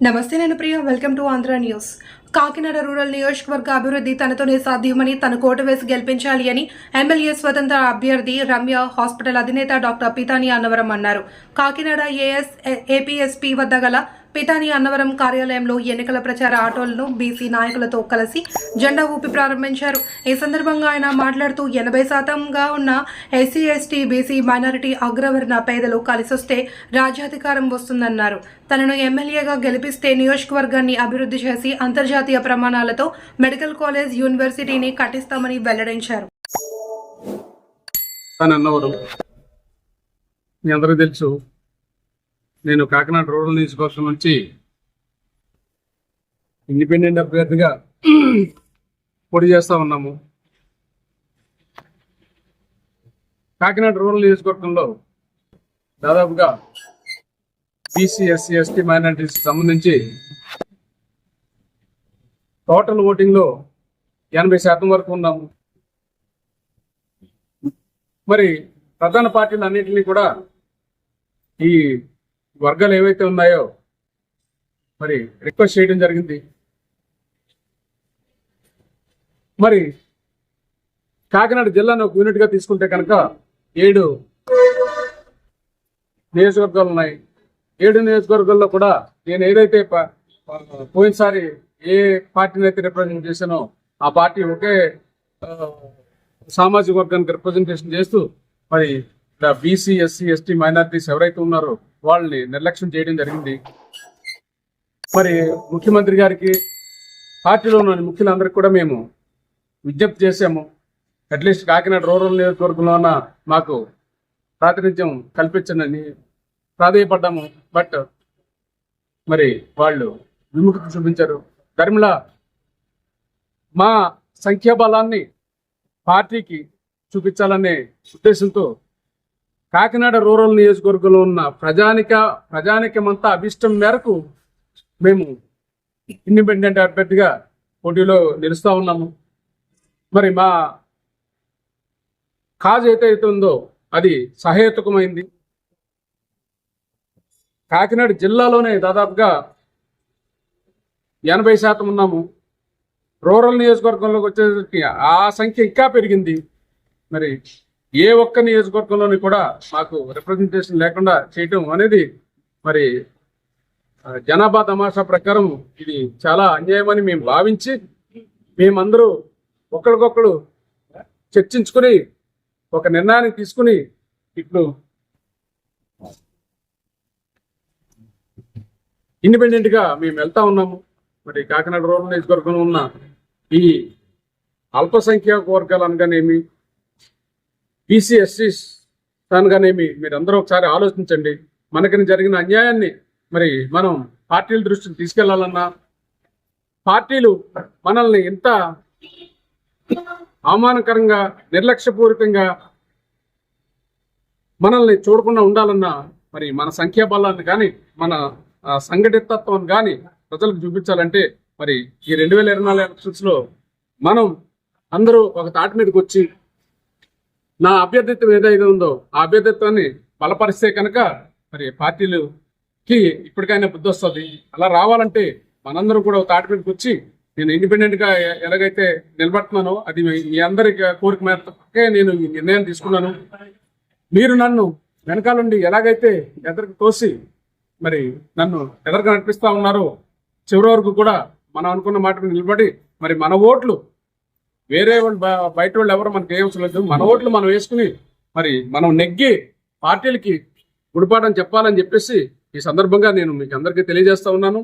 నమస్తే నేను Priya welcome to Andhra news Kakinada rural నియోజకవర్గ అభివృద్ధి తనతోనే సాధ్యమని తన కోట వేసి గెలిపించాలి అని ఎమ్మెల్యే స్వతంత్ర అభ్యర్థి రమ్య హాస్పిటల్ అధినేత డాక్టర్ పితాని అన్నవరం అన్నారు. కాకినాడ ఏఎస్ ఏపీఎస్పీ వద్ద గల పితాని అన్నవరం కార్యాలయంలో ఎన్నికల ప్రచార ఆటోలను బీసీ నాయకులతో కలిసి జెండా ఊపి ప్రారంభించారు. ఈ సందర్భంగా ఆయన మాట్లాడుతూ ఎనభై శాతంగా ఉన్న ఎస్సీ ఎస్టీ బీసీ మైనారిటీ అగ్రవర్ణ పేదలు కలిసొస్తే రాజ్యాధికారం వస్తుందన్నారు. తనను ఎమ్మెల్యేగా గెలిపిస్తే నియోజకవర్గాన్ని అభివృద్ధి చేసి అంతర్జాతీయ ప్రమాణాలతో మెడికల్ కాలేజ్ యూనివర్సిటీని కట్టిస్తామని వెల్లడించారు. మీ అందరికీ తెలుసు నేను కాకినాడ రూరల్ నియోజకవర్గం నుంచి ఇండిపెండెంట్ అభ్యర్థిగా పోటీ చేస్తూ ఉన్నాము. కాకినాడ రూరల్ నియోజకవర్గంలో దాదాపుగా బీసీ ఎస్సీ ఎస్టీ మైనారిటీస్ సంబంధించి టోటల్ ఓటింగ్లో ఎనభై శాతం వరకు ఉన్నాము. మరి ప్రధాన పార్టీలు అన్నింటినీ కూడా ఈ వర్గాలు ఏవైతే ఉన్నాయో మరి రిక్వెస్ట్ చేయడం జరిగింది. మరి కాకినాడ జిల్లాను ఒక యూనిట్గా తీసుకుంటే కనుక ఏడు నియోజకవర్గాలు ఉన్నాయి. ఏడు నియోజకవర్గాల్లో కూడా నేను ఏదైతే పోయినసారి ఏ పార్టీని అయితే రిప్రజెంట్ చేశానో ఆ పార్టీ ఒకే సామాజిక వర్గానికి రిప్రజెంటేషన్ చేస్తూ మరి బీసీ ఎస్సీ ఎస్టీ మైనారిటీస్ ఎవరైతే ఉన్నారో వాళ్ళని నిర్లక్ష్యం చేయడం జరిగింది. మరి ముఖ్యమంత్రి గారికి పార్టీలో ఉన్న ముఖ్యులందరికీ కూడా మేము విజ్ఞప్తి చేశాము. అట్లీస్ట్ కాకినాడ రూరల్ నియోజకవర్గంలో మాకు ప్రాతినిధ్యం కల్పించండి. ప్రాధాయపడ్డాము. బట్ మరి వాళ్ళు విముఖత చూపించారు. ధర్మిళ మా సంఖ్యాబలాన్ని పార్టీకి చూపించాలనే ఉద్దేశంతో కాకినాడ రూరల్ నియోజకవర్గంలో ఉన్న ప్రజానిక ప్రజానికమంతా అభిష్టం మేరకు మేము ఇండిపెండెంట్ అభ్యర్థిగా పోటీలో నిలుస్తూ ఉన్నాము. మరి మా కాజ్ ఏదైతే ఉందో అది సహేతుకమైంది. కాకినాడ జిల్లాలోనే దాదాపుగా ఎనభై శాతం ఉన్నాము. రూరల్ నియోజకవర్గంలోకి వచ్చేసరికి ఆ సంఖ్య ఇంకా పెరిగింది. మరి ఏ ఒక్క నియోజకవర్గంలోని కూడా మాకు రిప్రజెంటేషన్ లేకుండా చేయటం అనేది మరి జనాభా తమాషా ప్రకారం ఇది చాలా అన్యాయమని మేము భావించి మేమందరూ ఒకరికొకరు చర్చించుకుని ఒక నిర్ణయాన్ని తీసుకుని ఇప్పుడు ఇండిపెండెంట్గా మేము వెళ్తా ఉన్నాము. మరి కాకినాడ రూరల్ నియోజకవర్గంలో ఉన్న ఈ అల్పసంఖ్యాక వర్గాలు అనగానేమి బీసీ ఎస్సీస్ అనగానేమి మీరందరూ ఒకసారి ఆలోచించండి. మనకి జరిగిన అన్యాయాన్ని మరి మనం పార్టీల దృష్టికి తీసుకెళ్ళాలన్నా పార్టీలు మనల్ని ఇంత అవమానకరంగా నిర్లక్ష్యపూరితంగా మనల్ని చూడకుండా ఉండాలన్నా మరి మన సంఖ్యాబలాన్ని కానీ మన సంఘటితత్వాన్ని సంఘటితత్వం కానీ ప్రజలకు చూపించాలంటే మరి ఈ రెండు వేల ఇరవై నాలుగు ఎలక్షన్స్ మనం అందరూ ఒక తాటి మీదకి వచ్చి నా అభ్యర్థిత్వం ఏదైతే ఉందో ఆ అభ్యర్థిత్వాన్ని బలపరిస్తే కనుక మరి పార్టీలుకి ఇప్పటికైనా బుద్ధి వస్తుంది అలా రావాలంటే మనందరం కూడా ఒక తాటి మీదకి వచ్చి నేను ఇండిపెండెంట్గా ఎలాగైతే నిలబడుతున్నానో అది మీ అందరి కోరిక మేరకే నేను ఈ నిర్ణయం తీసుకున్నాను. మీరు నన్ను వెనకాలండి ఎలాగైతే ఎదరికి తోసి మరి నన్ను ఎదరికి నడిపిస్తా ఉన్నారో చివరి వరకు కూడా మనం అనుకున్న మాట నిలబడి మరి మన ఓట్లు వేరే వాళ్ళు బయట వాళ్ళు ఎవరు మనకి ఏం అవసరం లేదు. మన ఓట్లు మనం వేసుకుని మరి మనం నెగ్గి పార్టీలకి గుడిపాఠం చెప్పాలని చెప్పేసి ఈ సందర్భంగా నేను మీకు అందరికీ తెలియజేస్తా ఉన్నాను.